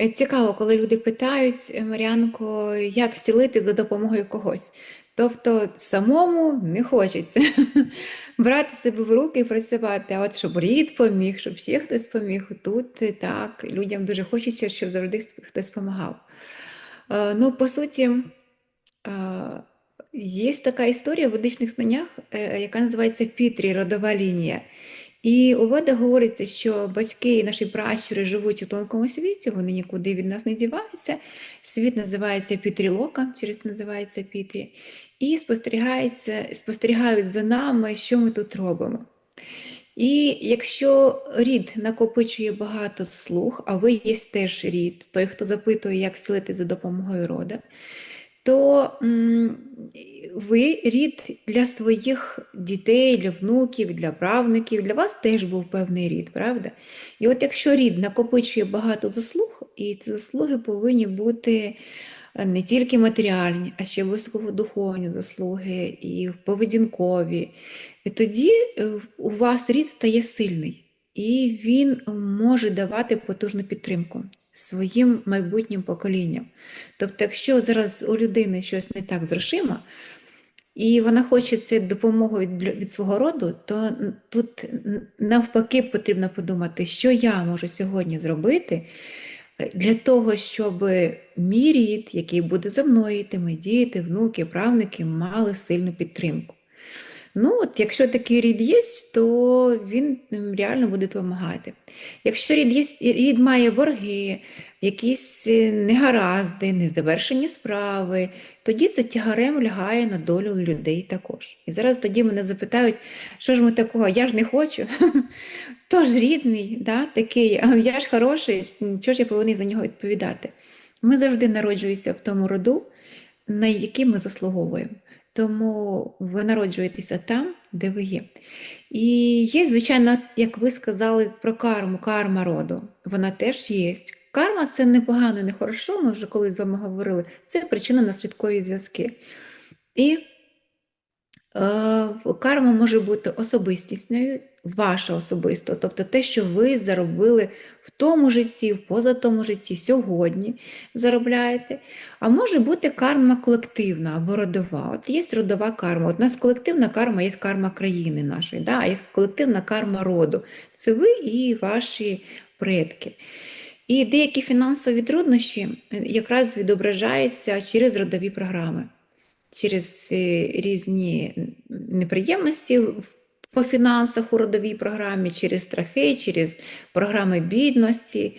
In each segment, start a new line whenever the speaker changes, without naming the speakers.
Е, Цікаво, коли люди питають, е, Мар'янко, як зцілити за допомогою когось. Тобто самому не хочеться брати себе в руки і працювати. А от щоб рід поміг, щоб ще хтось поміг, тут е, так, людям дуже хочеться, щоб завжди хтось допомагав. Ну, по суті, є така історія в ведичних знаннях, яка називається Пітрі, родова лінія. І у Ведах говориться, що батьки і наші пращури живуть у тонкому світі, вони нікуди від нас не діваються. Світ називається Пітрілока, через називається Пітрі, і спостерігається, спостерігають за нами, що ми тут робимо. І якщо рід накопичує багато слуг, а ви є теж рід, той, хто запитує, як зцілити за допомогою рода, то ви рід для своїх дітей, для внуків, для правнуків, для вас теж був певний рід, правда? І от якщо рід накопичує багато заслуг, і ці заслуги повинні бути е, не тільки матеріальні, а ще високодуховні заслуги і поведінкові, і тоді е, у вас рід стає сильний, і він може давати потужну підтримку своїм майбутнім поколінням. Тобто, якщо зараз у людини щось не так з грошима, і вона хоче це допомогу від, від свого роду, то тут навпаки потрібно подумати, що я можу сьогодні зробити е, для того, щоб мій рід, який буде за мною, йти, діти, внуки, правнуки, мали сильну підтримку. Ну, от, якщо такий рід є, то він реально буде допомагати. Якщо рід є, рід має борги, якісь е, негаразди, незавершені справи, тоді це тягарем лягає на долю людей також. І зараз тоді мене запитають, що ж ми такого, я ж не хочу. Тож рід мій, да, такий, я ж хороший, чого ж я повинен за нього відповідати? Ми завжди народжуємося в тому роду, на який ми заслуговуємо. Тому ви народжуєтеся там, де ви є. І є, звичайно, як ви сказали про карму, карма роду. Вона теж є. Карма це не погано, не хорошо, ми вже колись з вами говорили. Це причина наслідкові зв'язки. І Е, Карма може бути особистісною, ваша особисто, тобто те, що ви заробили в тому житті, в позатому житті, сьогодні заробляєте. А може бути карма колективна або родова. От є родова карма. От у нас колективна карма є карма країни нашої, да? а є колективна карма роду. Це ви і ваші предки. І деякі фінансові труднощі е, якраз відображаються через родові програми через е, різні неприємності в- по фінансах у родовій програмі, через страхи, через програми бідності,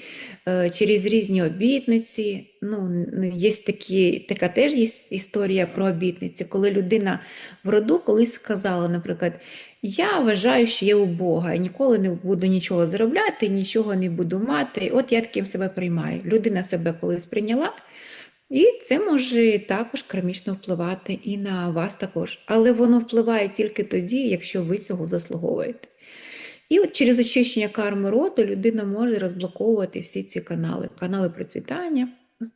е, через різні обітниці. Ну, є такі, така теж є історія про обітниці, коли людина в роду колись сказала, наприклад, я вважаю, що я Бога, і ніколи не буду нічого заробляти, нічого не буду мати. От я таким себе приймаю. Людина себе колись прийняла, і це може також кармічно впливати і на вас також. Але воно впливає тільки тоді, якщо ви цього заслуговуєте. І от через очищення карми роду людина може розблоковувати всі ці канали, канали процвітання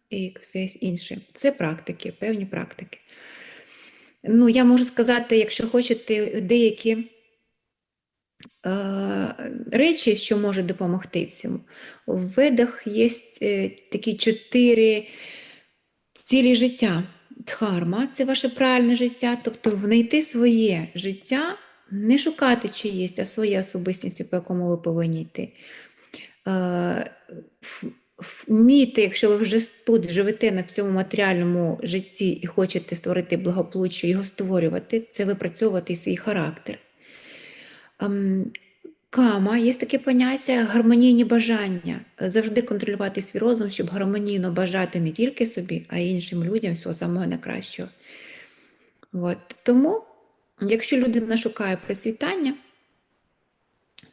і все інше. Це практики, певні практики. Ну, я можу сказати, якщо хочете, деякі е, речі, що можуть допомогти всьому. У ведах є е, такі чотири цілі життя. Дхарма це ваше правильне життя, тобто знайти своє життя, не шукати чиєсь, а своє особистість, по якому ви повинні йти. Е, Вміти, якщо ви вже тут живете на цьому матеріальному житті і хочете створити благополуччя, його створювати, це випрацьовувати свій характер. Кама, є таке поняття гармонійні бажання. Завжди контролювати свій розум, щоб гармонійно бажати не тільки собі, а й іншим людям всього самого найкращого. От. Тому, якщо людина шукає процвітання,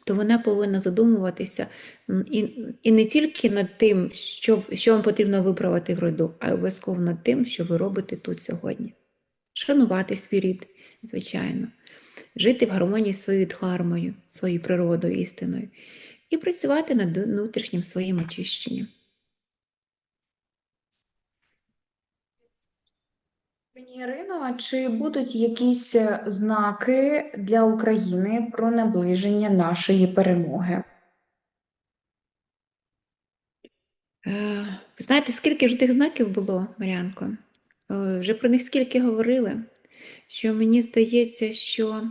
то вона повинна задумуватися і, і не тільки над тим, що, що вам потрібно виправити в роду, а й обов'язково над тим, що ви робите тут сьогодні. Шанувати свій рід, звичайно, жити в гармонії з своєю дхармою, своєю природою, істиною, і працювати над внутрішнім своїм очищенням.
Пані Ірино, чи будуть якісь е, знаки для України про наближення нашої перемоги?
Е, знаєте, скільки ж тих знаків було, Маріанко? Е, Вже про них скільки говорили, що мені здається, що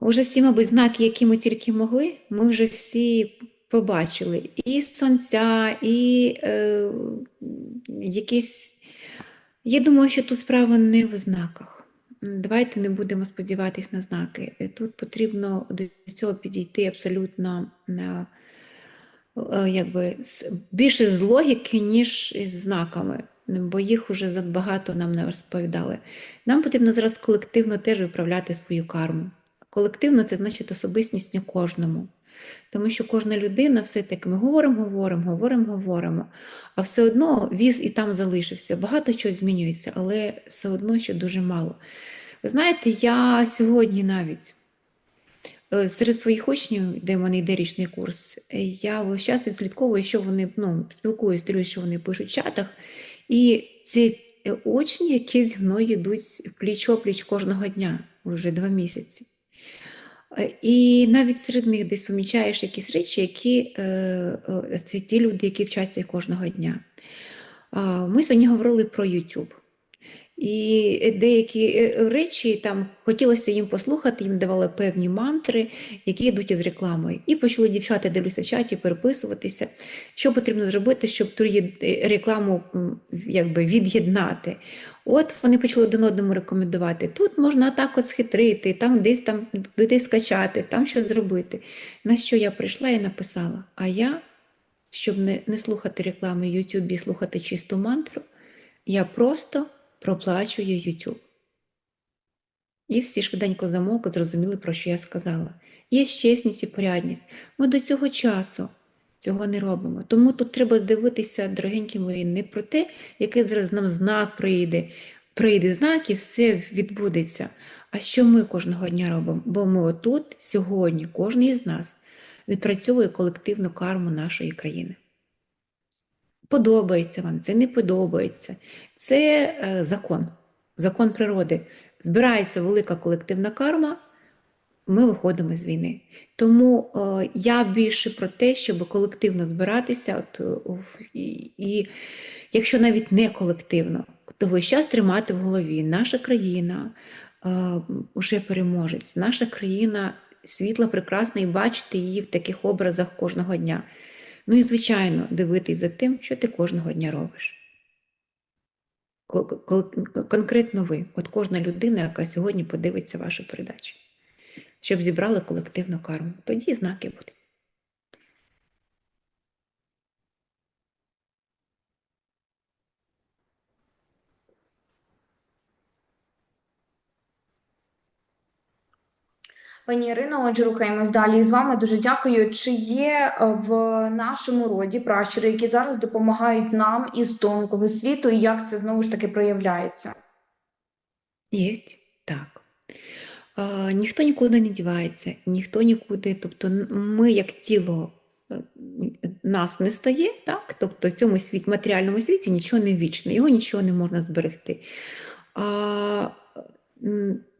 вже всі, мабуть, знаки, які ми тільки могли, ми вже всі побачили. І сонця, і е, якісь. Я думаю, що тут справа не в знаках. Давайте не будемо сподіватись на знаки. Е, Тут потрібно до цього підійти абсолютно на, е, якби, більше з логіки, ніж із знаками, бо їх уже забагато нам не розповідали. Нам потрібно зараз колективно теж виправляти свою карму. Колективно це значить особистісно кожному. Тому що кожна людина все-таки ми говоримо, говоримо, говоримо, говоримо, а все одно віз і там залишився. Багато чого змінюється, але все одно ще дуже мало. Ви знаєте, я сьогодні навіть е, серед своїх учнів, де в мене йде річний курс, я весь відслідковую, що вони ну, спілкуюсь, дивлюсь, що вони пишуть в чатах. І ці очні, учні, які зі мною йдуть пліч-опліч кожного дня, вже два місяці. Е, І навіть серед них десь помічаєш якісь речі, які е, е, це ті люди, які вчаться кожного дня. Ми сьогодні говорили про YouTube. І деякі е, речі там хотілося їм послухати, їм давали певні мантри, які йдуть із рекламою. І почали дівчата, дивлюся в чаті, переписуватися, що потрібно зробити, щоб ту рекламу якби від'єднати. От вони почали один одному рекомендувати. Тут можна так от схитрити, там десь там десь скачати, там щось зробити. На що я прийшла і написала. А я, щоб не, не слухати реклами YouTube і слухати чисту мантру, я просто проплачую YouTube. І всі швиденько замовкли, зрозуміли, про що я сказала. Є чесність і порядність. Ми до цього часу цього не робимо. Тому тут треба дивитися, дорогенькі мої, не про те, який зараз нам знак прийде, прийде знак і все відбудеться. А що ми кожного дня робимо? Бо ми отут, сьогодні, кожен із нас відпрацьовує колективну карму нашої країни. Подобається вам, це не подобається. Це е, закон, закон природи. Збирається велика колективна карма, ми виходимо з війни. Тому е, я більше про те, щоб колективно збиратися, от, е, і, і якщо навіть не колективно, то весь час тримати в голові, наша країна е, уже переможець, наша країна світла, прекрасна, і бачити її в таких образах кожного дня. Ну і, звичайно, дивитись за тим, що ти кожного дня робиш. Ко- ко- Конкретно ви, от кожна людина, яка сьогодні подивиться вашу передачу, щоб зібрали колективну карму. Тоді знаки будуть.
Пані Ірино, отже, рухаємось далі з вами. Дуже дякую. Чи є е, в нашому роді пращури, які зараз допомагають нам із тонкого світу, і як це знову ж таки проявляється?
Єсть, так. А, ніхто нікуди не дівається, ніхто нікуди, тобто ми як тіло е, нас не стає, так? Тобто в цьому світі, матеріальному світі нічого не вічне, його нічого не можна зберегти.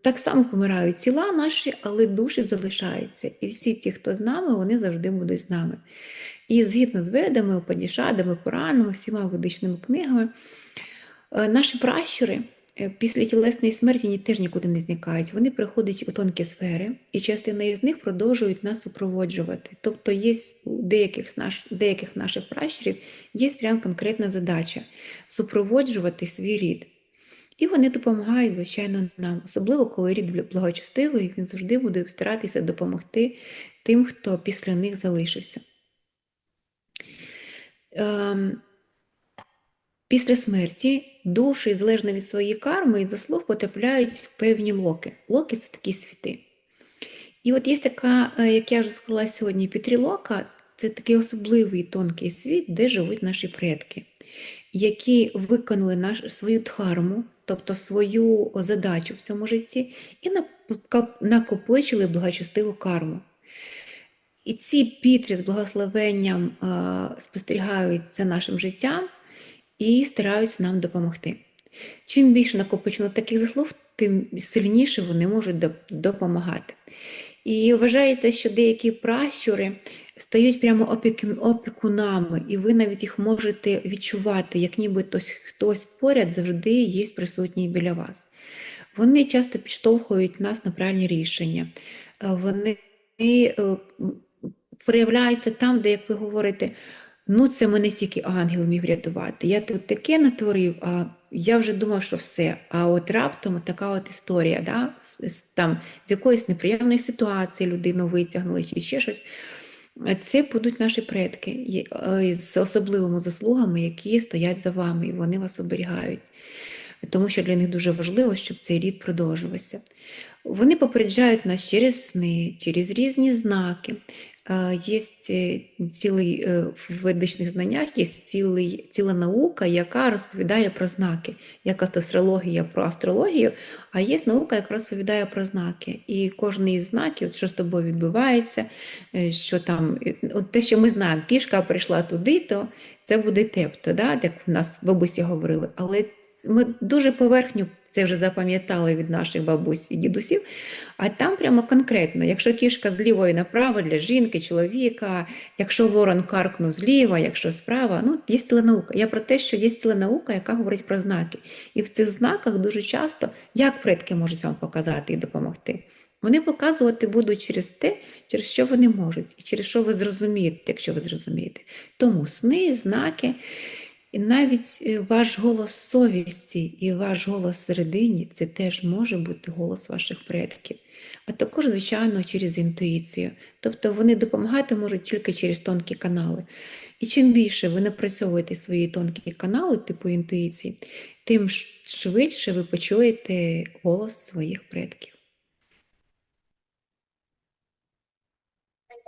Так само помирають тіла наші, але душі залишаються. І всі ті, хто з нами, вони завжди будуть з нами. І згідно з ведами, упадішадами, Коранами, всіма ведичними книгами, е, наші пращури е, після тілесної смерті ні- теж нікуди не зникають. Вони приходять у тонкі сфери, і частина із них продовжують нас супроводжувати. Тобто є у деяких, наш, деяких наших пращурів є прям конкретна задача супроводжувати свій рід. І вони допомагають, звичайно, нам, особливо коли рід благочестивий, він завжди буде старатися допомогти тим, хто після них залишився. Ем, Після смерті душі, залежно від своєї карми і заслуг, потрапляють в певні локи. Локи це такі світи. І от є така, е, як я вже сказала сьогодні, пітрілока це такий особливий тонкий світ, де живуть наші предки, які виконали наш, свою дхарму, тобто свою задачу в цьому житті, і накопичили благочестиву карму. І ці пітрі з благословенням спостерігають за нашим життям і стараються нам допомогти. Чим більше накопичено таких заслуг, тим сильніше вони можуть допомагати. І вважається, що деякі пращури стають прямо опіку- опікунами, і ви навіть їх можете відчувати, як ніби хтось, поряд завжди є присутній біля вас. Вони часто підштовхують нас на правильні рішення. Е, Вони е, проявляються там, де, як ви говорите, ну це мене тільки ангел міг рятувати. Я тут таке натворив, а я вже думав, що все. А от раптом така от історія, да? там, з якоїсь неприємної ситуації людину витягнули чи ще щось. Це будуть наші предки е, з особливими заслугами, які стоять за вами, і вони вас оберігають. Тому що для них дуже важливо, щоб цей рід продовжувався. Вони попереджають нас через сни, через різні знаки. Е, Є е, цілий е, в ведичних знаннях, є цілий, ціла наука, яка розповідає про знаки, як астрологія про астрологію, а є наука, яка розповідає про знаки. І кожен із знаків, що з тобою відбувається, що там, от те, що ми знаємо, кішка прийшла туди, то це буде тепто, да? як в нас бабусі говорили. Але ми дуже поверхню це вже запам'ятали від наших бабусь і дідусів. А там прямо конкретно, якщо кішка з лівої направо для жінки, чоловіка, якщо ворон каркнув зліва, якщо справа, ну є ціла наука. Я про те, що є ціла наука, яка говорить про знаки. І в цих знаках дуже часто, як предки можуть вам показати і допомогти. Вони показувати будуть через те, через що вони можуть, і через що ви зрозумієте, якщо ви зрозумієте. Тому сни, знаки, навіть е, ваш голос совісті і ваш голос всередині це теж може бути голос ваших предків. А також, звичайно, через інтуїцію. Тобто вони допомагати можуть тільки через тонкі канали. І чим більше ви напрацьовуєте свої тонкі канали, типу інтуїції, тим швидше ви почуєте голос своїх предків.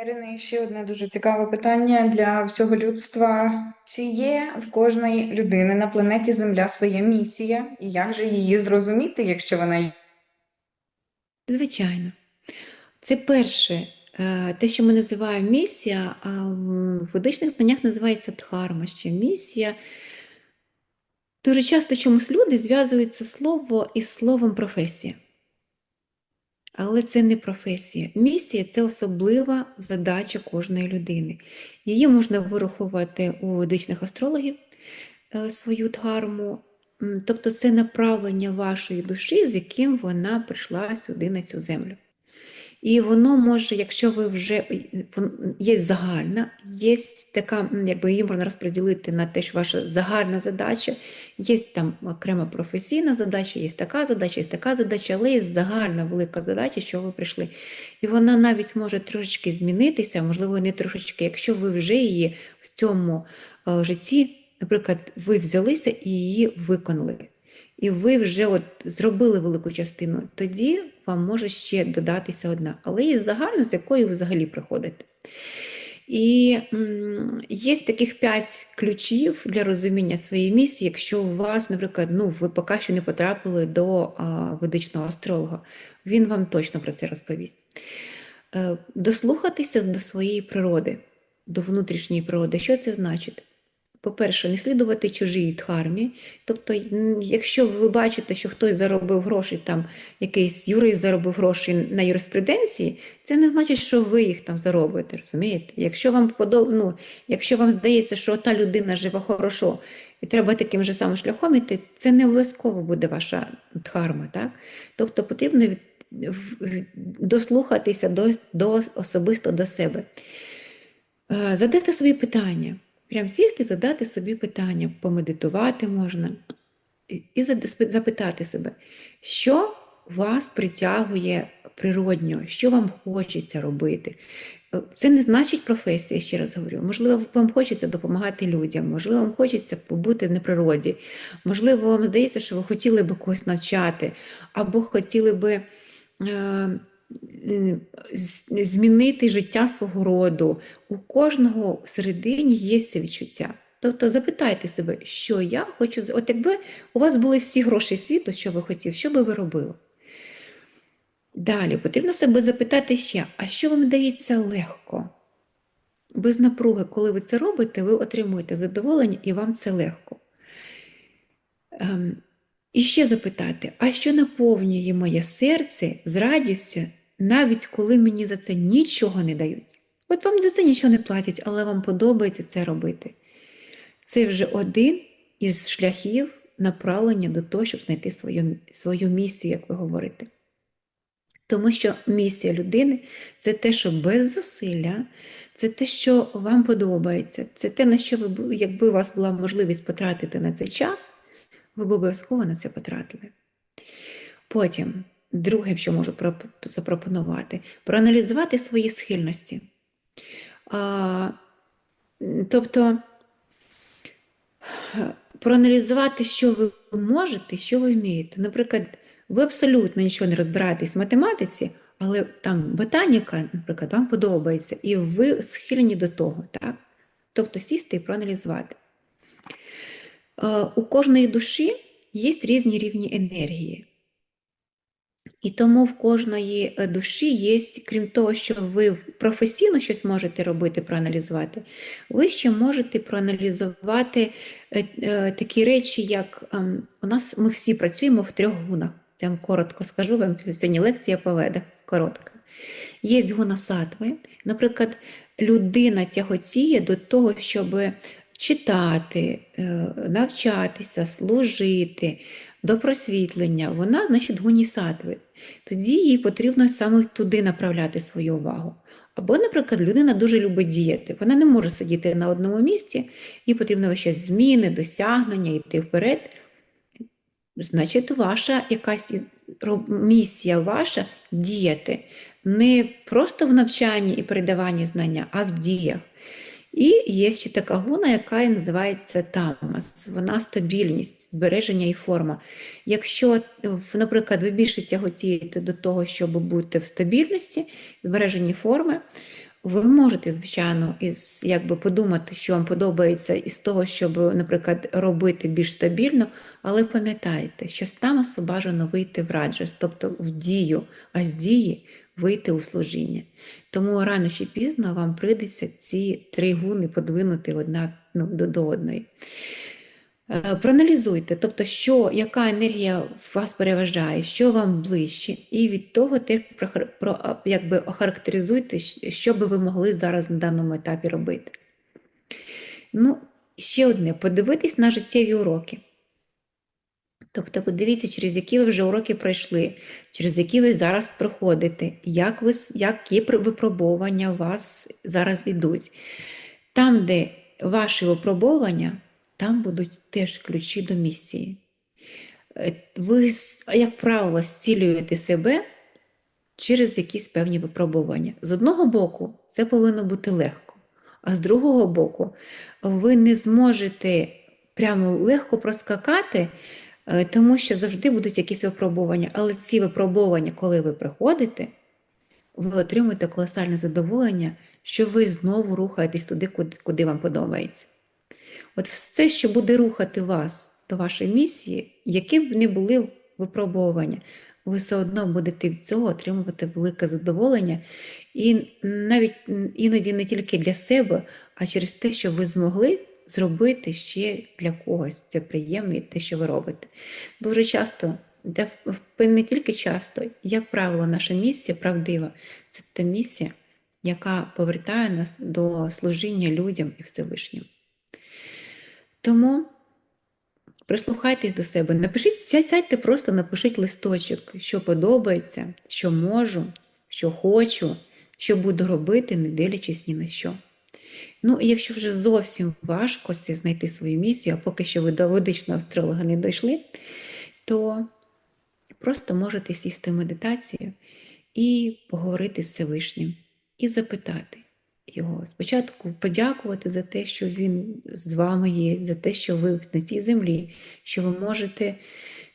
Ірина, ще одне дуже цікаве питання для всього людства. Чи є в кожної людини на планеті Земля своя місія? І як же її зрозуміти, якщо вона є?
Звичайно. Це перше, е, те, що ми називаємо місія, в ведичних знаннях називається дхарма. Ще місія. Дуже часто чомусь люди зв'язують це слово із словом професія. Але це не професія. Місія це особлива задача кожної людини. Її можна вирахувати у ведичних астрологів е, свою дхарму. Тобто це направлення вашої душі, з яким вона прийшла сюди на цю землю. І воно може, якщо ви вже е, є загальна, є така, якби її можна розподілити на те, що ваша загальна задача, є там окрема професійна задача, є така задача, є така задача, але є загальна велика задача, що ви прийшли. І вона навіть може трошечки змінитися, можливо, не трошечки, якщо ви вже її в цьому е, житті, наприклад, ви взялися і її виконали. І ви вже от зробили велику частину, тоді вам може ще додатися одна, але є загальна, з якою ви взагалі приходите. І є таких п'ять ключів для розуміння своєї місії, якщо у вас, наприклад, ну, ви поки що не потрапили до а, ведичного астролога, він вам точно про це розповість. Е, дослухатися до своєї природи, до внутрішньої природи. Що це значить? По-перше, не слідувати чужій дхармі. Тобто, якщо ви бачите, що хтось заробив гроші, там якийсь юрист заробив гроші на юриспруденції, це не значить, що ви їх там заробите, розумієте? Якщо вам подоб... ну, якщо вам здається, що та людина живе хорошо, і треба таким же самим шляхом іти, це не обов'язково буде ваша дхарма. Так? Тобто потрібно дослухатися до, до особисто до себе. Е, Задайте собі питання. Прям сісти, задати собі питання, помедитувати можна і запитати себе, що вас притягує природньо, що вам хочеться робити. Е, Це не значить професія, ще раз говорю. Можливо, вам хочеться допомагати людям, можливо, вам хочеться побути на природі, можливо, вам здається, що ви хотіли би когось навчати, або хотіли би. е, змінити життя свого роду. У кожного всередині є це відчуття. Тобто запитайте себе, що я хочу. От якби у вас були всі гроші світу, що ви хотіли, що би ви робили? Далі потрібно себе запитати ще, а що вам дається легко? Без напруги, коли ви це робите, ви отримуєте задоволення і вам це легко. Ем, і ще запитати, а що наповнює моє серце з радістю, навіть коли мені за це нічого не дають? От вам за це нічого не платять, але вам подобається це робити. Це вже один із шляхів направлення до того, щоб знайти свою, свою місію, як ви говорите. Тому що місія людини це те, що без зусилля, це те, що вам подобається, це те, на що ви, якби у вас була можливість потратити на цей час, ви б обов'язково на це потратили. Потім, друге, що можу запропонувати, проаналізувати свої схильності. А, тобто, проаналізувати, що ви можете, що ви вмієте. Наприклад, ви абсолютно нічого не розбираєтесь в математиці, але там ботаніка, наприклад, вам подобається, і ви схильні до того, так? Тобто сісти і проаналізувати. У кожної душі є різні рівні енергії. І тому в кожної е, душі є, крім того, що ви професійно щось можете робити, проаналізувати, ви ще можете проаналізувати е, е, такі речі, як ем, у нас ми всі працюємо в трьох гунах. Я вам коротко скажу, вам сьогодні лекція по ведах, коротка. Є гуна сатви. Наприклад, людина тяготіє до того, щоб читати, навчатися, служити, до просвітлення. Вона, значить, гуні. Тоді їй потрібно саме туди направляти свою увагу. Або, наприклад, людина дуже любить діяти. Вона не може сидіти на одному місці, їй потрібно весь зміни, досягнення, йти вперед. Значить, ваша якась місія ваша діяти не просто в навчанні і передаванні знання, а в діях. І є ще така гуна, яка і називається тамас. Вона стабільність, збереження і форма. Якщо, наприклад, ви більше тяготієте до того, щоб бути в стабільності, збереженні форми, ви можете, звичайно, із, якби подумати, що вам подобається із того, щоб, наприклад, робити більш стабільно, але пам'ятайте, що з тамасу бажано вийти в раджас, тобто в дію, а з дії вийти у служіння. Тому рано чи пізно вам прийдеться ці три гуни подвинути одна ну, до, до одної. Е, Проаналізуйте, тобто, що, яка енергія вас переважає, що вам ближче, і від того теж про, якби охарактеризуйте, що би ви могли зараз на даному етапі робити. Ну, ще одне, подивитись на життєві уроки. Тобто подивіться, через які ви вже уроки пройшли, через які ви зараз проходите, як ви, які випробування у вас зараз ідуть. Там, де ваші випробування, там будуть теж ключі до місії. Е, Ви, як правило, зцілюєте себе через якісь певні випробування. З одного боку, це повинно бути легко, а з другого боку, ви не зможете прямо легко проскакати, тому що завжди будуть якісь випробування. Але ці випробування, коли ви приходите, ви отримуєте колосальне задоволення, що ви знову рухаєтесь туди, куди, куди вам подобається. От все, що буде рухати вас до вашої місії, які б не були випробування, ви все одно будете від цього отримувати велике задоволення, і навіть іноді не тільки для себе, а через те, що ви змогли зробити ще для когось. Це приємно і те, що ви робите. Дуже часто, де не тільки часто, як правило, наша місія правдива це та місія, яка повертає нас до служіння людям і Всевишнім. Тому прислухайтесь до себе, напишіть, сядь- сядьте просто, напишіть листочок, що подобається, що можу, що хочу, що буду робити, не дивлячись ні на що. Ну, і якщо вже зовсім важко знайти свою місію, а поки що ви до ведичного астролога не дійшли, то просто можете сісти в медитацію і поговорити з Всевишнім, і запитати його. Спочатку подякувати за те, що він з вами є, за те, що ви на цій землі, що ви можете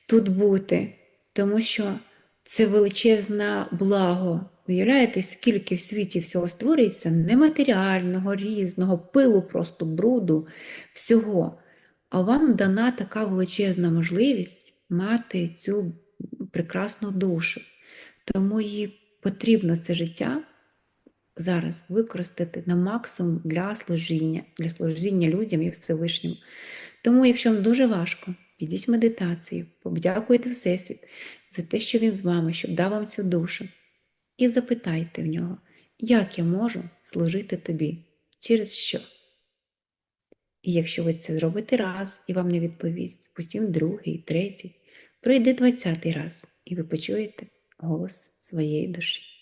тут бути, тому що це величезне благо. Уявляєте, скільки в світі всього створюється нематеріального, різного, пилу, просто бруду, всього. А вам дана така величезна можливість мати цю прекрасну душу. Тому їй потрібно це життя зараз використати на максимум для служіння, для служіння людям і Всевишньому. Тому, якщо вам дуже важко, підіть в медитацію, подякуйте Всесвіт за те, що він з вами, щоб дав вам цю душу. І запитайте в нього, як я можу служити тобі, через що? І якщо ви це зробите раз і вам не відповість, потім другий, третій, прийде двадцятий раз, і ви почуєте голос своєї душі.